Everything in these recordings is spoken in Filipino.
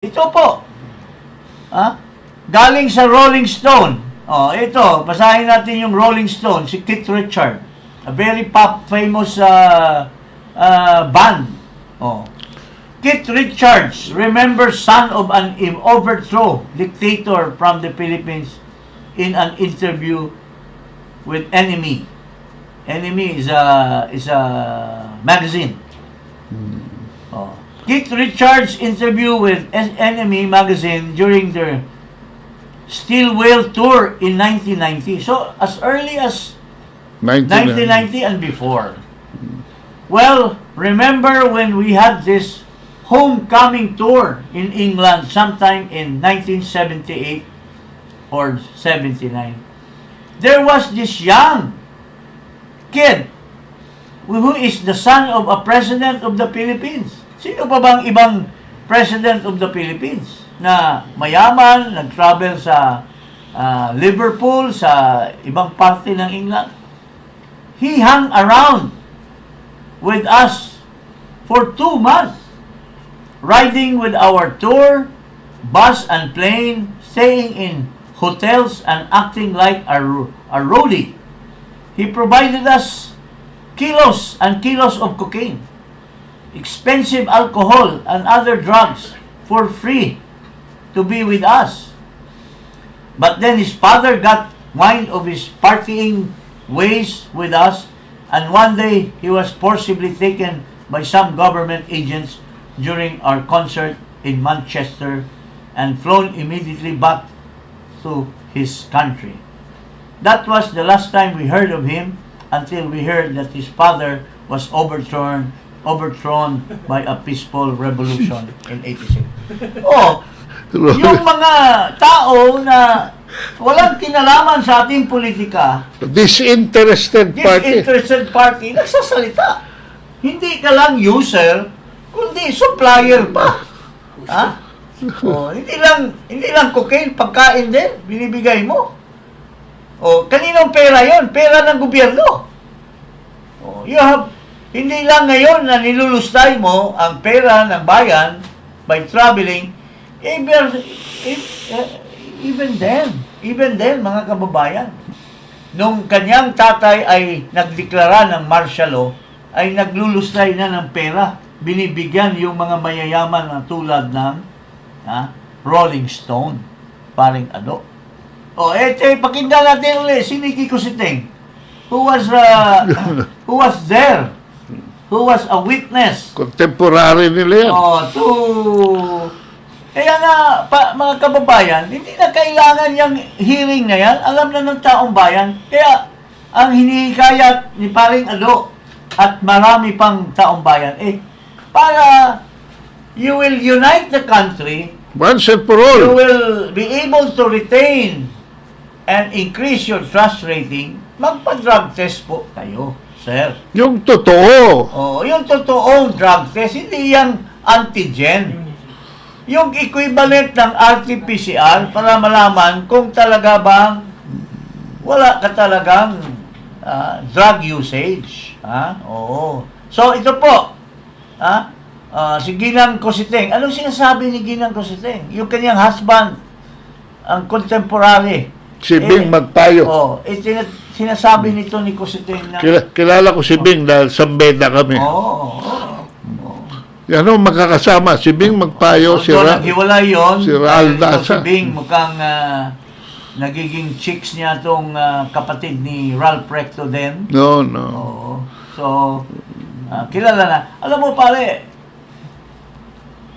Ito po. Ha? Galing sa Rolling Stone. Oh, ito, basahin natin yung Rolling Stone, si Keith Richard. A very pop famous uh, uh, band. Oh. Keith Richards, remember son of an overthrow dictator from the Philippines in an interview with Enemy. Enemy is a is a magazine. Oh. Keith Richards interview with Enemy magazine during their Steel Whale tour in 1990. So as early as 1990. 1990 and before. Well, remember when we had this homecoming tour in England sometime in 1978 or 79. There was this young kid who is the son of a president of the Philippines. Sino pa bang ibang president of the Philippines na mayaman, nag-travel sa ah, Liverpool, sa ibang parte ng England? He hung around with us for two months, riding with our tour, bus and plane, staying in hotels and acting like a, a roadie. He provided us kilos and kilos of cocaine, expensive alcohol and other drugs for free to be with us. But then his father got wind of his partying ways with us, and one day he was forcibly taken by some government agents during our concert in Manchester and flown immediately back to his country. That was the last time we heard of him until we heard that his father was overthrown overthrown by a peaceful revolution in 86. Oh, yung mga tao na walang kinalaman sa ating politika, Disinterested party. disinterested party, nagsasalita. Hindi ka lang user, kundi supplier pa. Ha? Oh, hindi lang hindi lang cocaine pagkain din binibigay mo. Oh, kaninong pera 'yon? Pera ng gobyerno. Oh, you have hindi lang ngayon na nilulustay mo ang pera ng bayan by traveling, even, if- eh, even then, even then, mga kababayan, nung kanyang tatay ay nagdeklara ng martial law, ay naglulustay na ng pera. Binibigyan yung mga mayayaman na tulad ng ha, Rolling Stone. Paring ano. O, eto, pakinggan natin ulit. Si Nicky Cositing, who was, uh, who was there, who was a witness Contemporary nila yan. Oh, to... Kaya na, pa, mga kababayan, hindi na kailangan yung hearing na yan. Alam na ng taong bayan. Kaya, ang hinihikayat ni Paring Ado at marami pang taong bayan, eh, para you will unite the country, Once and for you all. will be able to retain and increase your trust rating, magpa-drug test po kayo, sir. Yung totoo. Oh, yung totoong drug test, hindi yung antigen. Yung equivalent ng RT-PCR para malaman kung talaga bang wala ka talagang ah, drug usage. Ha? Oo. So, ito po. Ha? Ah, si Ginang Cositeng. Anong sinasabi ni Ginang Cositeng? Yung kanyang husband, ang contemporary. Si Bing Magpayo. Oh, eh, sina- sinasabi nito ni Cositeng na... Kila- kilala ko si Bing dahil sa Beda kami. Oo. Oh, oh, Yan o, magkakasama. Si Bing Magpayo, si Ra- naghiwalay yun, si dahil Raal ito Daza. Si Bing mukhang ah, nagiging chicks niya itong ah, kapatid ni Ralph Recto din. No, no. Oo. So, ah, kilala na. Alam mo pare,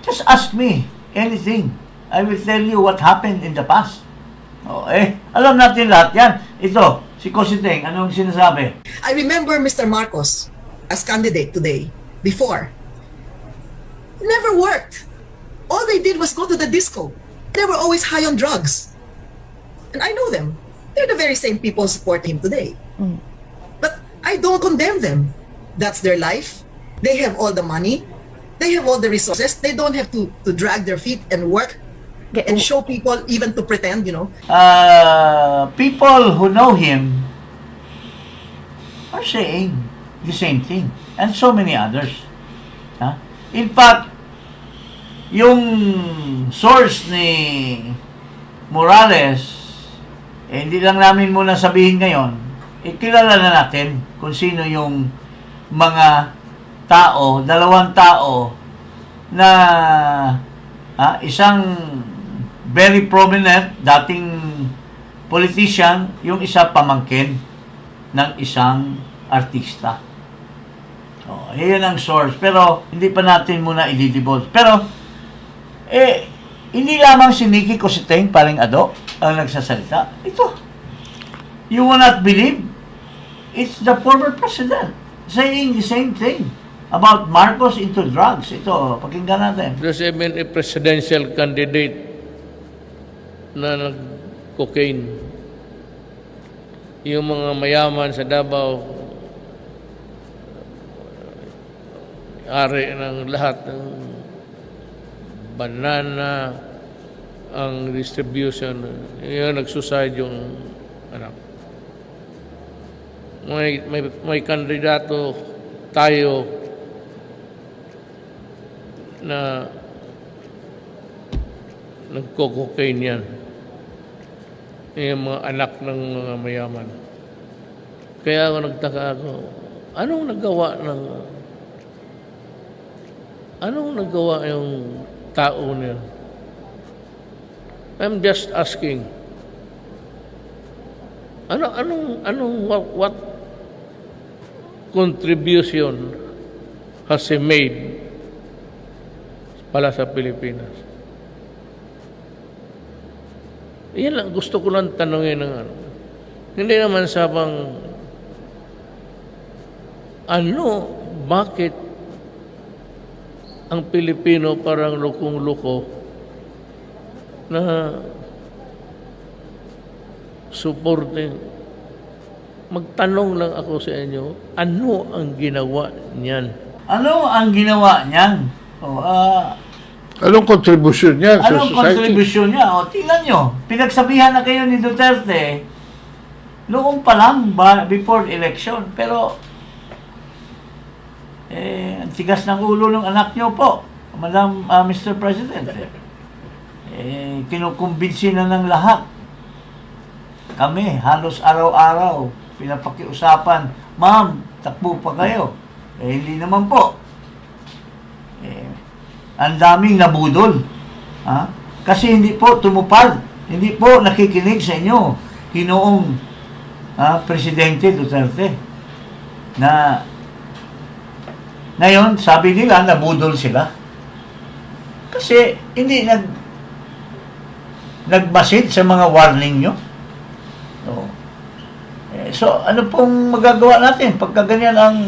just ask me anything. I will tell you what happened in the past. Oh, eh, alam natin lahat yan. Ito, si Cositeng, anong sinasabi? I remember Mr. Marcos as candidate today, before. It never worked. All they did was go to the disco. They were always high on drugs. And I know them. They're the very same people supporting him today. But I don't condemn them. That's their life. They have all the money. They have all the resources. They don't have to, to drag their feet and work and show people, even to pretend, you know, uh, people who know him are saying the same thing. And so many others. Huh? In fact, yung source ni Morales, eh, hindi lang namin muna sabihin ngayon, eh, na natin kung sino yung mga tao, dalawang tao na ah, isang very prominent dating politician, yung isa pamangkin ng isang artista. Oh, yan ang source. Pero hindi pa natin muna i-divulge. Pero eh hindi lamang si Nicky Cositeng, paring Ado, ang nagsasalita. Ito. You will not believe it's the former president saying the same thing about Marcos into drugs. Ito, pakinggan natin. There's even a presidential candidate na nag-cocaine. Yung mga mayaman sa Davao, ari ng lahat ng banana, ang distribution, yun nagsuside yung anak. May, may, may kandidato tayo na nagko-cocaine yan. Yung mga anak ng mga mayaman. Kaya ako nagtaka ako, anong nagawa ng anong nagawa yung tao niya? I'm just asking. Ano anong anong what, what contribution has he made pala sa Pilipinas? Yan lang, gusto ko lang tanongin ng ano. Hindi naman sabang ano, bakit ang Pilipino parang lukong-luko na supporting magtanong lang ako sa inyo, ano ang ginawa niyan? Ano ang ginawa niyan? O, ah, Anong kontribusyon niya sa Anong society? contribution niya? O, tingnan nyo. Pinagsabihan na kayo ni Duterte noong pa lang, ba, before election. Pero, eh, ang tigas ng ulo ng anak nyo po, Madam ah, Mr. President. Eh, kinukumbinsi na ng lahat. Kami, halos araw-araw, pinapakiusapan, Ma'am, takbo pa kayo. Eh, hindi naman po. Ang daming nabudol. Ha? Kasi hindi po tumupad. Hindi po nakikinig sa inyo. Hinoong ha, Presidente Duterte. Na ngayon, sabi nila, nabudol sila. Kasi hindi nag nagmasid sa mga warning nyo. So, eh, so ano pong magagawa natin pagka ganyan ang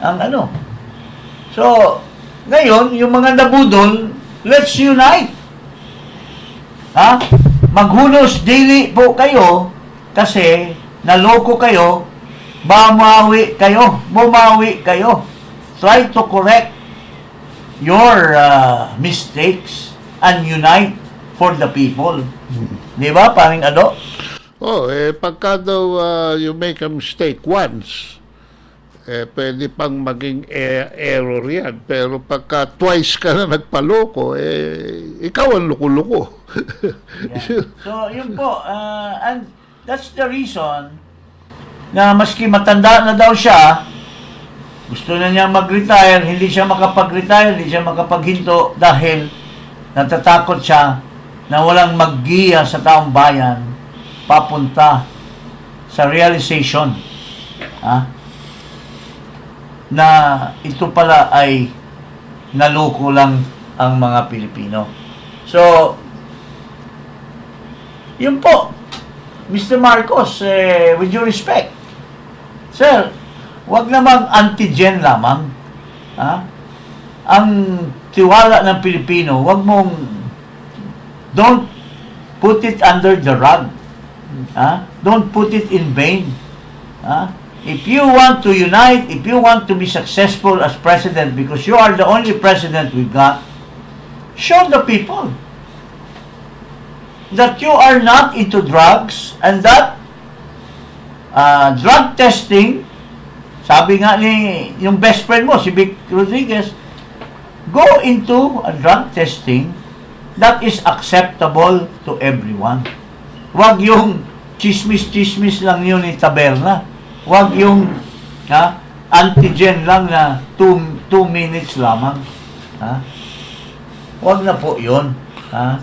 ang ano? So, ngayon, yung mga nabudol, let's unite. Ha? Maghunos daily po kayo kasi naloko kayo, bumawi kayo, bumawi kayo. Try to correct your uh, mistakes and unite for the people. Di ba, paring ano? Oh, eh, pagka daw ah, you make a mistake once, eh, pwede pang maging e- error yan. Pero pagka twice ka na nagpaloko, eh, ikaw ang luko-luko. Yeah. So, yun po. uh, and that's the reason na maski matanda na daw siya, gusto na niya mag-retire, hindi siya makapag-retire, hindi siya makapaghinto dahil natatakot siya na walang maggiya sa taong bayan papunta sa realization ha, na ito pala ay naloko lang ang mga Pilipino. So, yun po, Mr. Marcos, eh, with due respect, sir, wag namang antigen lamang. Ha? Ang tiwala ng Pilipino, wag mong don't put it under the rug. Ha? Don't put it in vain. Ha? If you want to unite, if you want to be successful as president because you are the only president we got, show the people that you are not into drugs and that uh, drug testing, sabi nga ni yung best friend mo, si Vic Rodriguez, go into a drug testing that is acceptable to everyone. Huwag yung chismis-chismis lang yun ni taberna. Huwag yung ha, antigen lang na 2 minutes lamang. Ha? Huwag na po yun. Ha?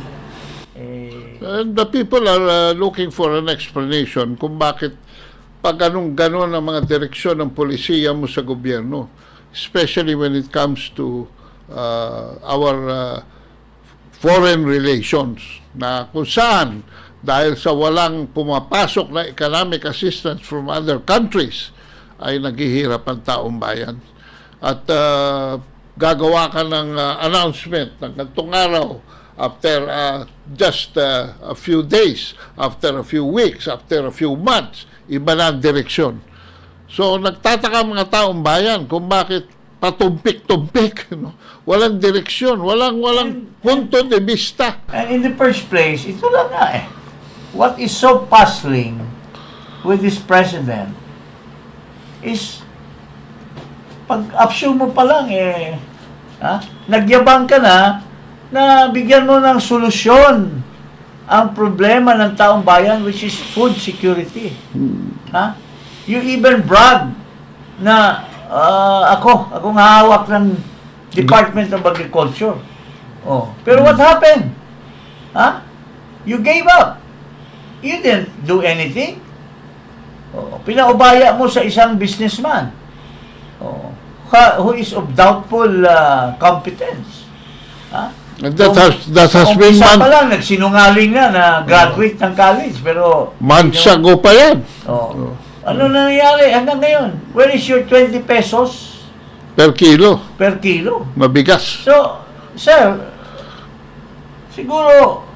Eh, And the people are uh, looking for an explanation kung bakit pag anong ganon ang mga direksyon ng polisiya mo sa gobyerno, especially when it comes to uh, our uh, foreign relations, na kung saan dahil sa walang pumapasok na economic assistance from other countries, ay naghihirap ang taong bayan. At uh, gagawa ka ng uh, announcement ng kantong araw after uh, just uh, a few days, after a few weeks, after a few months, iba na ang direksyon. So nagtataka mga taong bayan kung bakit patumpik-tumpik, no? Walang direksyon, walang walang punto de vista. And in the first place, ito lang nga eh. What is so puzzling with this president is pag option mo pa lang eh, ha? nagyabang ka na na bigyan mo ng solusyon ang problema ng taong bayan which is food security. Ha? You even brag na ah, ako, akong hawak ng Department of Agriculture. Oh. Pero what happened? Ha? You gave up. You didn't do anything. Oh, pinaubaya mo sa isang businessman. Oh, who is of doubtful uh, competence. Ha? And that Kung- has that has been Umpisa pa lang, nagsinungaling na na graduate ng college, pero... months ago pa yan. Oh. Ano nangyayari hanggang ngayon? Where is your 20 pesos Per kilo, per kilo? mabigas. So, sir, siguro,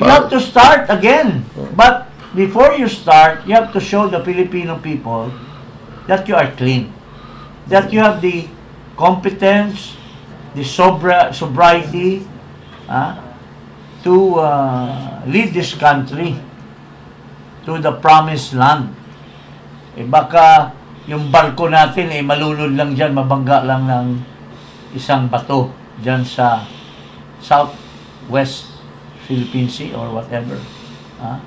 you have to start again. But before you start, you have to show the Filipino people that you are clean. That you have the competence, the sobra, sobriety, ah, to uh, lead this country to the promised land. Eh baka yung barko natin eh malunod lang dyan, mabangga lang ng isang bato dyan sa southwest Philippine Sea or whatever. Ha?